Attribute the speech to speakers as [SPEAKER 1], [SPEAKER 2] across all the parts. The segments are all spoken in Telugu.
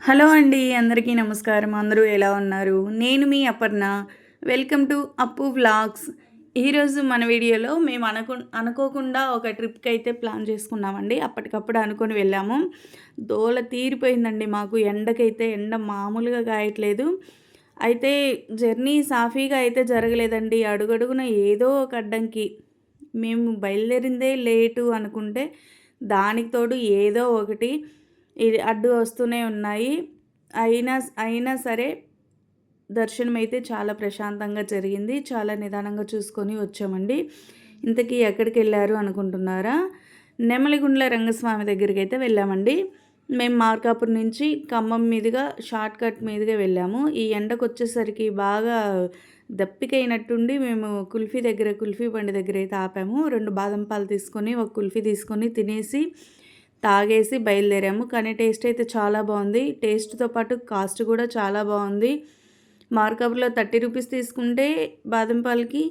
[SPEAKER 1] హలో అండి అందరికీ నమస్కారం. అందరూ ఎలా ఉన్నారు? నేను మీ Aparna. Welcome to Appu vlogs. ఈరోజు మన వీడియోలో మేము అనుకు అనుకోకుండా ఒక ట్రిప్కి అయితే ప్లాన్ చేసుకున్నామండి. అప్పటికప్పుడు అనుకొని వెళ్ళాము. దోల తీరిపోయిందండి మాకు. ఎండకైతే ఎండ మామూలుగా కాయట్లేదు. అయితే జర్నీ సాఫీగా అయితే జరగలేదండి. అడుగడుగున ఏదో ఒక అడ్డంకి. మేము బయలుదేరిందే లేటు అనుకుంటే దానికి తోడు ఏదో ఒకటి ఇది అడ్డు వస్తూనే ఉన్నాయి. అయినా అయినా సరే దర్శనం అయితే చాలా ప్రశాంతంగా జరిగింది. చాలా నిదానంగా చూసుకొని వచ్చామండి. ఇంతకీ ఎక్కడికి వెళ్ళారు అనుకుంటున్నారా? నెమలిగుండ్ల రంగస్వామి దగ్గరికి అయితే వెళ్ళామండి. మేము మార్కాపూర్ నుంచి ఖమ్మం మీదుగా షార్ట్ కట్ మీదుగా వెళ్ళాము. ఈ ఎండకు వచ్చేసరికి బాగా దప్పికైనట్టుండి మేము కుల్ఫీ దగ్గర కుల్ఫీ బండి దగ్గర అయితే ఆపాము. రెండు బాదం పాలు తీసుకొని ఒక కుల్ఫీ తీసుకొని తినేసి తాగేసి బయలుదేరాము. కానీ టేస్ట్ అయితే చాలా బాగుంది. టేస్ట్తో పాటు కాస్ట్ కూడా చాలా బాగుంది. మార్కప్లో థర్టీ రూపీస్ తీసుకుంటే బాదం పాలకి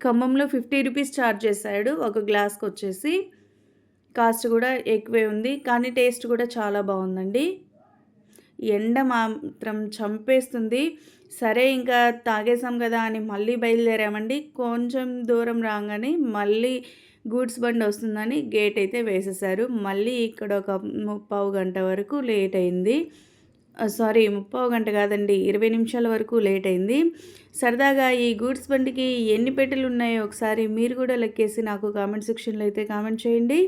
[SPEAKER 1] ఖమ్మంలో ఫిఫ్టీ రూపీస్ ఛార్జ్ చేశాడు ఒక గ్లాస్కి వచ్చేసి. కాస్ట్ కూడా ఎక్కువే ఉంది. కానీ టేస్ట్ కూడా చాలా బాగుందండి. ఎండ మాత్రం చంపేస్తుంది. సరే ఇంకా తాగేసాం కదా అని మళ్ళీ బయలుదేరామండి. కొంచెం దూరం రాగానే మళ్ళీ గూడ్స్ బండి వస్తుందని గేట్ అయితే వేసేసారు. మళ్ళీ ఇక్కడ ఒక ముప్పావు గంట వరకు లేట్ అయింది. సారీ ముప్పావు గంట కాదండి ఇరవై నిమిషాల వరకు లేట్ అయింది. సరదాగా ఈ గూడ్స్ బండికి ఎన్ని పెట్టెలు ఉన్నాయో ఒకసారి మీరు కూడా లెక్కేసి నాకు కామెంట్ సెక్షన్లో అయితే కామెంట్ చేయండి.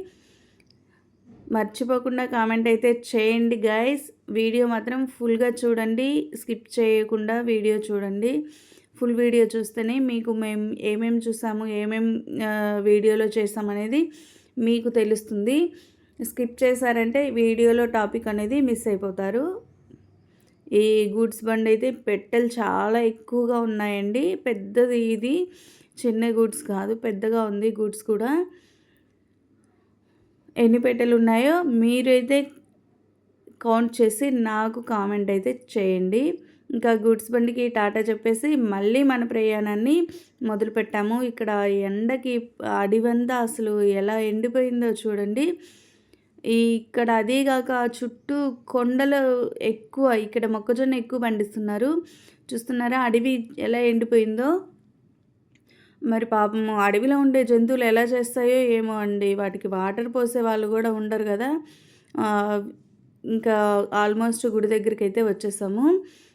[SPEAKER 1] మర్చిపోకుండా కామెంట్ అయితే చేయండి గాయస్ వీడియో మాత్రం ఫుల్గా చూడండి స్కిప్ చేయకుండా వీడియో చూడండి. ఫుల్ వీడియో చూస్తేనే మీకు మేము ఏమేమి చూసాము ఏమేం వీడియోలో చేసామనేది మీకు తెలుస్తుంది. స్కిప్ చేశారంటే వీడియోలో టాపిక్ అనేది మిస్ అయిపోతారు. ఈ గూడ్స్ బండి అయితే పెట్టెలు చాలా ఎక్కువగా ఉన్నాయండి. పెద్దది ఇది చిన్న గూడ్స్ కాదు పెద్దగా ఉంది గూడ్స్ కూడా. ఎన్ని పెట్టెలు ఉన్నాయో మీరైతే కౌంట్ చేసి నాకు కామెంట్ అయితే చేయండి. ఇంకా గూడ్స్ బండికి టాటా చెప్పేసి మళ్ళీ మన ప్రయాణాన్ని మొదలుపెట్టాము ఇక్కడ ఎండకి అడివంతా అసలు ఎలా ఎండిపోయిందో చూడండి. ఇక్కడ అదే కాక చుట్టూ కొండలు ఎక్కువ ఇక్కడ మొక్కజొన్న ఎక్కువ పండిస్తున్నారు. చూస్తున్నారా అడవి ఎలా ఎండిపోయిందో? మరి పాపం అడవిలో ఉండే జంతువులు ఎలా చేస్తాయో ఏమో అండి. వాటికి వాటర్ పోసే వాళ్ళు కూడా ఉండరు కదా. ఇంకా ఆల్మోస్ట్ గుడి దగ్గరికి అయితే వచ్చేసాము.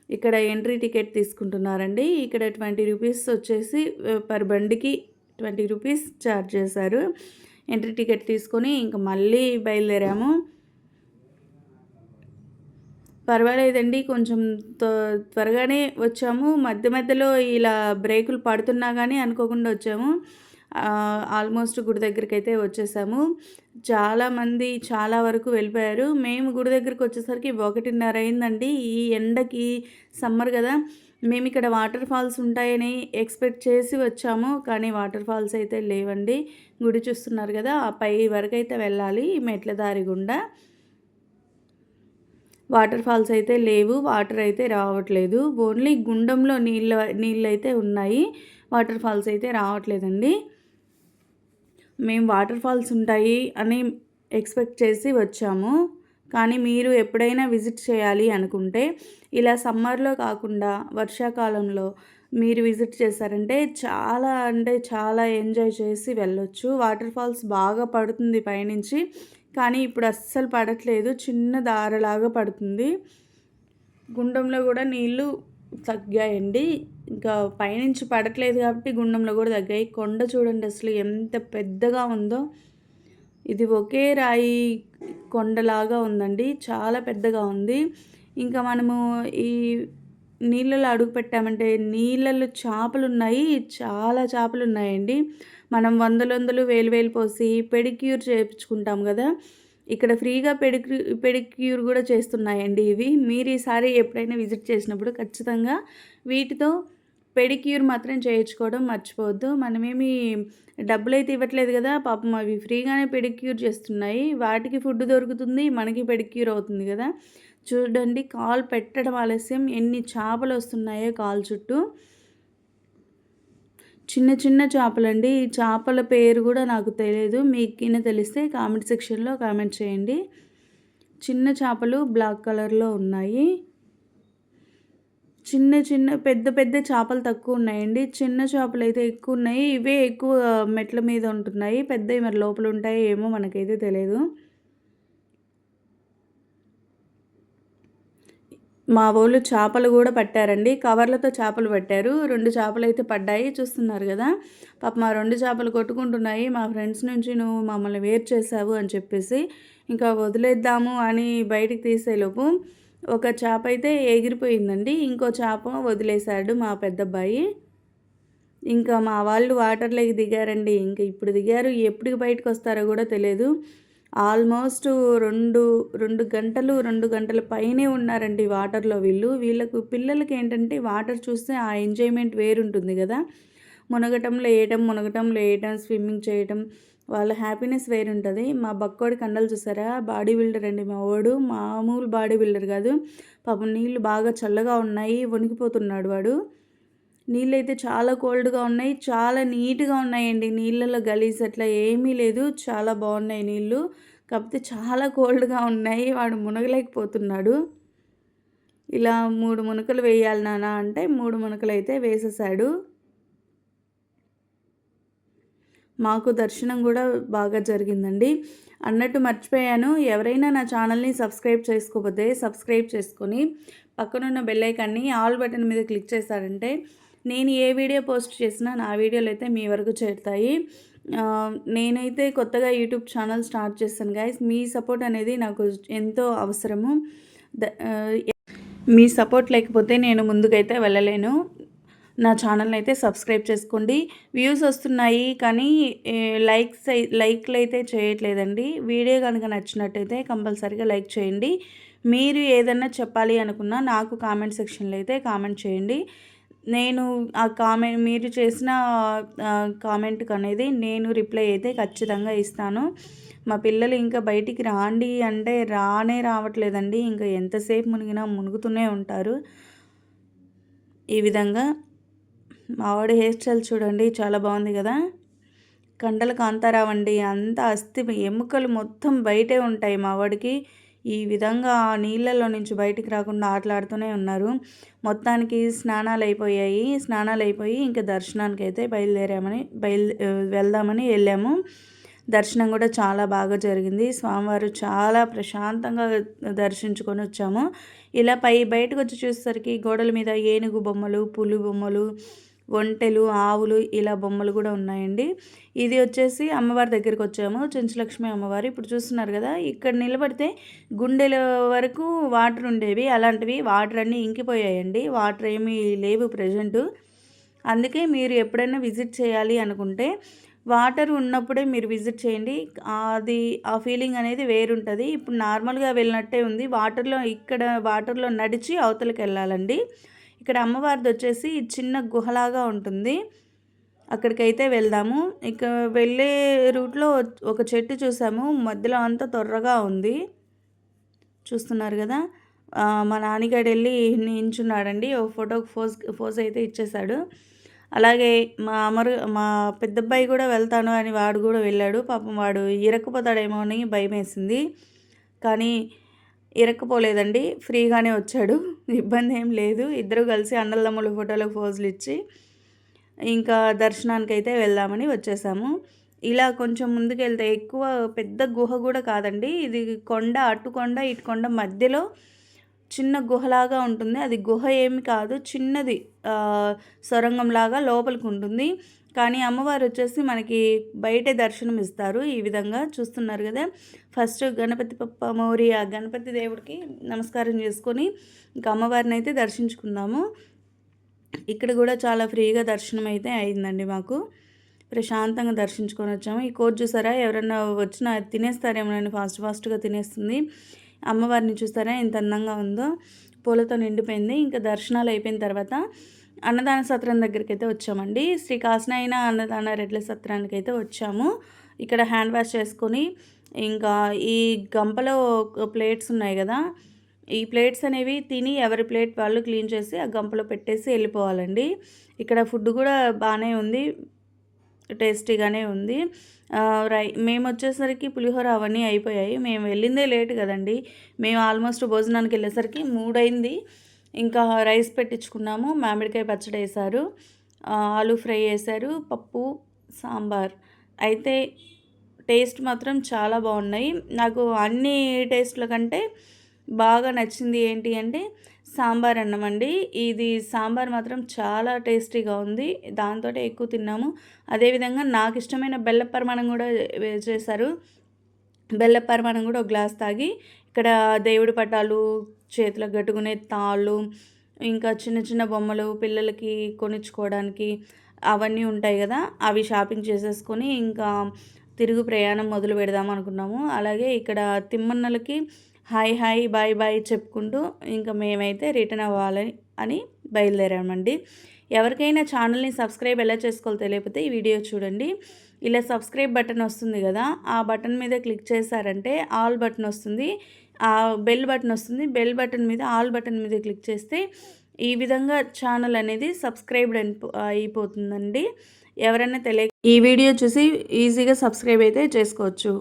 [SPEAKER 1] ఇక్కడ ఎంట్రీ టికెట్ తీసుకుంటున్నారండి. ఇక్కడ ట్వంటీ రూపీస్ వచ్చేసి పర్ బండికి ట్వంటీ రూపీస్ ఛార్జ్ చేశారు. ఎంట్రీ టికెట్ తీసుకొని ఇంకా మళ్ళీ బయలుదేరాము. పర్వాలేదండి కొంచెం త్వరగానే వచ్చాము. మధ్య మధ్యలో ఇలా బ్రేకులు పడుతున్నా కానీ అనుకోకుండా వచ్చాము. ఆల్మోస్ట్ గుడి దగ్గరికి అయితే వచ్చేసాము. చాలామంది చాలా వరకు వెళ్ళిపోయారు. మేము గుడి దగ్గరికి వచ్చేసరికి ఒకటిన్నర అయిందండి. ఈ ఎండకి సమ్మర్ కదా. మేము ఇక్కడ వాటర్ ఫాల్స్ ఉంటాయని ఎక్స్పెక్ట్ చేసి వచ్చాము. కానీ వాటర్ ఫాల్స్ అయితే లేవండి. గుడి చూస్తున్నారు కదా. ఆ పై వరకు అయితే వెళ్ళాలి. మెట్ల దారి గుండా. వాటర్ ఫాల్స్ అయితే లేవు. వాటర్ అయితే రావట్లేదు. ఓన్లీ గుండంలో నీళ్ళ నీళ్ళు అయితే ఉన్నాయి. వాటర్ ఫాల్స్ అయితే రావట్లేదండి. మేము వాటర్ ఫాల్స్ ఉంటాయి అని ఎక్స్పెక్ట్ చేసి వచ్చాము. కానీ మీరు ఎప్పుడైనా విజిట్ చేయాలి అనుకుంటే ఇలా సమ్మర్లో కాకుండా వర్షాకాలంలో మీరు విజిట్ చేశారంటే చాలా అంటే చాలా ఎంజాయ్ చేసి వెళ్ళొచ్చు. వాటర్ ఫాల్స్ బాగా పడుతుంది పైనుంచి కానీ ఇప్పుడు అస్సలు పడట్లేదు. చిన్న దారలాగా పడుతుంది. గుండంలో కూడా నీళ్ళు తగ్గాయండి. ఇంకా పైనుంచి పడట్లేదు కాబట్టి గుండంలో కూడా తగ్గాయి. కొండ చూడండి అసలు ఎంత పెద్దగా ఉందో. ఇది ఒకే రాయి కొండలాగా ఉందండి. చాలా పెద్దగా ఉంది. ఇంకా మనము ఈ నీళ్ళలో అడుగు పెట్టామంటే నీళ్ళలో చేపలు ఉన్నాయి చాలా చేపలు ఉన్నాయండి మనం వందలు వందలు వేలు వేలు పోసి పెడిక్యూర్ చేయించుకుంటాం కదా. ఇక్కడ ఫ్రీగా పెడిక్యూ పెడిక్యూర్ కూడా చేస్తున్నాయండి ఇవి. మీరు ఈసారి ఎప్పుడైనా విజిట్ చేసినప్పుడు ఖచ్చితంగా వీటితో పెడిక్యూర్ మాత్రం చేయించుకోవడం మర్చిపోవద్దు. మనమేమి డబ్బులు అయితే ఇవ్వట్లేదు కదా పాపం అవి ఫ్రీగానే పెడిక్యూర్ చేస్తున్నాయి. వాటికి ఫుడ్ దొరుకుతుంది మనకి పెడిక్యూర్ అవుతుంది కదా. చూడండి కాల్ పెట్టడం ఆలస్యం. ఎన్ని చేపలు వస్తున్నాయో కాల్ చుట్టూ. చిన్న చిన్న చేపలండి. ఈ చేపల పేరు కూడా నాకు తెలియదు మీకు తెలిస్తే కామెంట్ సెక్షన్లో కామెంట్ చేయండి. చిన్న చేపలు బ్లాక్ కలర్లో ఉన్నాయి. చిన్న చిన్న పెద్ద పెద్ద చేపలు తక్కువ ఉన్నాయండి. చిన్న చేపలు అయితే ఎక్కువ ఉన్నాయి. ఇవే ఎక్కువ మెట్ల మీద ఉంటున్నాయి. పెద్దవి మరి లోపల ఉంటాయి ఏమో మనకైతే తెలియదు మా వాళ్ళు చేపలు కూడా పట్టారండి. కవర్లతో చేపలు పట్టారు. రెండు చేపలు అయితే పడ్డాయి. చూస్తున్నారు కదా. పాప మా రెండు చేపలు కొట్టుకుంటున్నాయి. మా ఫ్రెండ్స్ నుంచి నువ్వు మమ్మల్ని వేరు చేసావు అని చెప్పేసి ఇంకా వదిలేద్దాము అని బయటికి తీసేలోపు ఒక చేప అయితే ఎగిరిపోయిందండి. ఇంకో చేప వదిలేశాడు మా పెద్దబ్బాయి. ఇంకా మా వాళ్ళు వాటర్లోకి దిగారండి. ఇంకా ఇప్పుడు దిగారు. ఎప్పటికి బయటకు వస్తారో కూడా తెలియదు. ఆల్మోస్ట్ రెండు రెండు గంటలు రెండు గంటల పైనే ఉన్నారండి వాటర్లో వీళ్ళు. వీళ్ళకు పిల్లలకి ఏంటంటే వాటర్ చూస్తే ఆ ఎంజాయ్మెంట్ వేరుంటుంది కదా. మునగటం లేయటం మునగటం లేయటం స్విమ్మింగ్ చేయటం వాళ్ళ హ్యాపీనెస్ వేరుంటుంది మా బక్కోడి కండలు చూసారా? బాడీ బిల్డర్ అండి మా వాడు. మామూలు బాడీ బిల్డర్ కాదు. పాపం నీళ్ళు బాగా చల్లగా ఉన్నాయి. వణికిపోతున్నాడు వాడు. నీళ్ళు అయితే చాలా కోల్డ్గా ఉన్నాయి. చాలా నీట్గా ఉన్నాయండి. నీళ్ళలో గలీజ్ అట్లా ఏమీ లేదు. చాలా బాగున్నాయి నీళ్ళు. కాకపోతే చాలా కోల్డ్గా ఉన్నాయి. వాడు మునగలేకపోతున్నాడు. ఇలా మూడు మునకలు వేయాలి నానా అంటే మూడు మునకలు అయితే వేసేసాడు. మాకు దర్శనం కూడా బాగా జరిగిందండి. అన్నట్టు మర్చిపోయాను. ఎవరైనా నా ఛానల్ని సబ్స్క్రైబ్ చేసుకోకపోతే సబ్స్క్రైబ్ చేసుకొని పక్కనున్న బెల్లైకాన్ని ఆల్ బటన్ మీద క్లిక్ చేశారంటే నేను ఏ వీడియో పోస్ట్ చేసినా నా వీడియోలు అయితే మీ వరకు చేరుతాయి. నేనైతే కొత్తగా యూట్యూబ్ ఛానల్ స్టార్ట్ చేస్తాను గాయస్. మీ సపోర్ట్ అనేది నాకు ఎంతో అవసరము. మీ సపోర్ట్ లేకపోతే నేను ముందుకైతే వెళ్ళలేను. నా ఛానల్ని అయితే సబ్స్క్రైబ్ చేసుకోండి. వ్యూస్ వస్తున్నాయి కానీ లైక్స్ లైక్లు అయితే చేయట్లేదండి. వీడియో కనుక నచ్చినట్టయితే కంపల్సరీగా లైక్ చేయండి. మీరు ఏదన్నా చెప్పాలి అనుకున్నా నాకు కామెంట్ సెక్షన్లో అయితే కామెంట్ చేయండి. నేను ఆ కామెంట్ మీరు చేసిన కామెంట్కి అనేది నేను రిప్లై అయితే ఖచ్చితంగా ఇస్తాను. మా పిల్లలు ఇంకా బయటికి రాండి అంటే రానే రావట్లేదండి. ఇంకా ఎంతసేపు మునిగినా మునుగుతూనే ఉంటారు. ఈ విధంగా మావాడి హెయిర్ స్టైల్ చూడండి చాలా బాగుంది కదా? కండలు కాంతారావండి అంత అస్థి ఎముకలు మొత్తం బయటే ఉంటాయి మావాడికి. ఈ విధంగా నీళ్ళలో నుంచి బయటికి రాకుండా ఆటలాడుతూనే ఉన్నారు. మొత్తానికి స్నానాలు అయిపోయాయి స్నానాలు అయిపోయి ఇంకా దర్శనానికి అయితే బయలుదేరామని బయలు వెళ్దామని వెళ్ళాము. దర్శనం కూడా చాలా బాగా జరిగింది. స్వామివారు చాలా ప్రశాంతంగా దర్శించుకొని వచ్చాము. ఇలా పై బయటకు వచ్చి చూసేసరికి గోడల మీద ఏనుగు బొమ్మలు పులి బొమ్మలు ఒంటెలు ఆవులు ఇలా బొమ్మలు కూడా ఉన్నాయండి. ఇది వచ్చేసి అమ్మవారి దగ్గరికి వచ్చాము. చెంచులక్ష్మి అమ్మవారు ఇప్పుడు చూస్తున్నారు కదా ఇక్కడ నిలబడితే గుండెల వరకు వాటర్ ఉండేవి. అలాంటివి వాటర్ అన్నీ ఇంకిపోయాయండి. వాటర్ ఏమీ లేవు ప్రజెంటు. అందుకే మీరు ఎప్పుడైనా విజిట్ చేయాలి అనుకుంటే వాటర్ ఉన్నప్పుడే మీరు విజిట్ చేయండి. అది ఆ ఫీలింగ్ అనేది వేరుంటుంది. ఇప్పుడు నార్మల్గా వెళ్ళినట్టే ఉంది. వాటర్లో ఇక్కడ వాటర్లో నడిచి అవతలకి వెళ్ళాలండి. ఇక్కడ అమ్మవారిది వచ్చేసి చిన్న గుహలాగా ఉంటుంది. అక్కడికైతే వెళ్దాము. ఇక వెళ్ళే రూట్లో ఒక చెట్టు చూసాము. మధ్యలో అంతా తొర్రగా ఉంది. చూస్తున్నారు కదా? మా నాన్నగాడు వెళ్ళి నించున్నాడండి. ఓ ఫోటోకి ఫోజ్ ఫోజ్ అయితే ఇచ్చేశాడు. అలాగే మా అమరు మా పెద్దబ్బాయి కూడా వెళ్తాను అని వాడు కూడా వెళ్ళాడు. పాపం వాడు ఇరక్కుపోతాడేమో అని భయం వేసింది కానీ ఇరక్కపోలేదండి. ఫ్రీగానే వచ్చాడు. ఇబ్బంది ఏం లేదు. ఇద్దరు కలిసి అన్నదమ్ముల ఫోటోలకు ఫోజులు ఇచ్చి ఇంకా దర్శనానికి అయితే వెళ్దామని వచ్చేసాము. ఇలా కొంచెం ముందుకెళ్తే ఎక్కువ పెద్ద గుహ కూడా కాదండి. ఇది కొండ అటు కొండ ఇటు కొండ మధ్యలో చిన్న గుహలాగా ఉంటుంది. అది గుహ ఏమి కాదు చిన్నది సొరంగంలాగా లోపలికి ఉంటుంది. కానీ అమ్మవారు వచ్చేసి మనకి బయటే దర్శనం ఇస్తారు ఈ విధంగా చూస్తున్నారు కదా. ఫస్ట్ గణపతి పప్ప మౌరి ఆ గణపతి దేవుడికి నమస్కారం చేసుకొని ఇంకా అమ్మవారిని అయితే దర్శించుకుందాము. ఇక్కడ కూడా చాలా ఫ్రీగా దర్శనం అయితే అయిందండి మాకు. ప్రశాంతంగా దర్శించుకొని వచ్చాము. ఈ కోర్టు చూసారా? ఎవరన్నా వచ్చినా తినేస్తారేమోనని ఫాస్ట్ ఫాస్ట్గా తినేస్తుంది. అమ్మవారిని చూస్తారా? ఎంత అందంగా ఉందో. పూలతో నిండిపోయింది. ఇంకా దర్శనాలు అయిపోయిన తర్వాత అన్నదాన సత్రం దగ్గరికి అయితే వచ్చామండి. శ్రీ కాసనాయన అన్నదాన రెడ్ల సత్రానికి అయితే వచ్చాము. ఇక్కడ హ్యాండ్ వాష్ చేసుకొని ఇంకా ఈ గంపలో ప్లేట్స్ ఉన్నాయి కదా. ఈ ప్లేట్స్ అనేవి తిని ఎవరి ప్లేట్ వాళ్ళు క్లీన్ చేసి ఆ గంపలో పెట్టేసి వెళ్ళిపోవాలండి. ఇక్కడ ఫుడ్ కూడా బాగానే ఉంది. టేస్టీగానే ఉంది. రై మేము వచ్చేసరికి పులిహోర అవన్నీ అయిపోయాయి. మేము వెళ్ళిందే లేట్ కదండి. మేము ఆల్మోస్ట్ భోజనానికి వెళ్ళేసరికి మూడైంది. ఇంకా రైస్ పెట్టించుకున్నాము. మామిడికాయ పచ్చడి వేశారు. ఆలు ఫ్రై వేశారు. పప్పు సాంబార్. అయితే టేస్ట్ మాత్రం చాలా బాగున్నాయి. నాకు అన్ని టేస్ట్ల కంటే బాగా నచ్చింది ఏంటి అంటే సాంబార్ అన్నం అండి. ఇది సాంబార్ మాత్రం చాలా టేస్టీగా ఉంది. దాంతో ఎక్కువ తిన్నాము. అదేవిధంగా నాకు ఇష్టమైన బెల్ల పరిమాణం కూడా వే- చేశారు. బెల్ల పరిమాణం కూడా ఒక గ్లాస్ తాగి ఇక్కడ దేవుడి పటాలు చేతులకు కట్టుకునే తాళ్ళు ఇంకా చిన్న చిన్న బొమ్మలు పిల్లలకి కొనిచ్చుకోవడానికి అవన్నీ ఉంటాయి కదా అవి షాపింగ్ చేసేసుకొని ఇంకా తిరుగు ప్రయాణం మొదలు పెడదాం అనుకున్నాము. అలాగే ఇక్కడ తిమ్మన్నలకి హాయ్ హాయ్ బాయ్ బాయ్ చెప్పుకుంటూ ఇంకా మేమైతే రిటర్న్ అవ్వాలి అని బయలుదేరామండి. ఎవరికైనా ఛానల్ని సబ్స్క్రైబ్ ఎలా చేసుకోవాలో తెలియకపోతే ఈ వీడియో చూడండి. ఇలా సబ్స్క్రైబ్ బటన్ వస్తుంది కదా ఆ బటన్ మీద క్లిక్ చేశారంటే ఆల్ బటన్ వస్తుంది. ఆ బెల్ బటన్ వస్తుంది. బెల్ బటన్ మీద ఆల్ బటన్ మీద క్లిక్ చేస్తే ఈ విధంగా ఛానల్ అనేది సబ్స్క్రైబ్డ్ అయిపోతుందండి. ఎవరైనా తెలియ ఈ వీడియో చూసి ఈజీగా సబ్స్క్రైబ్ అయితే చేసుకోవచ్చు.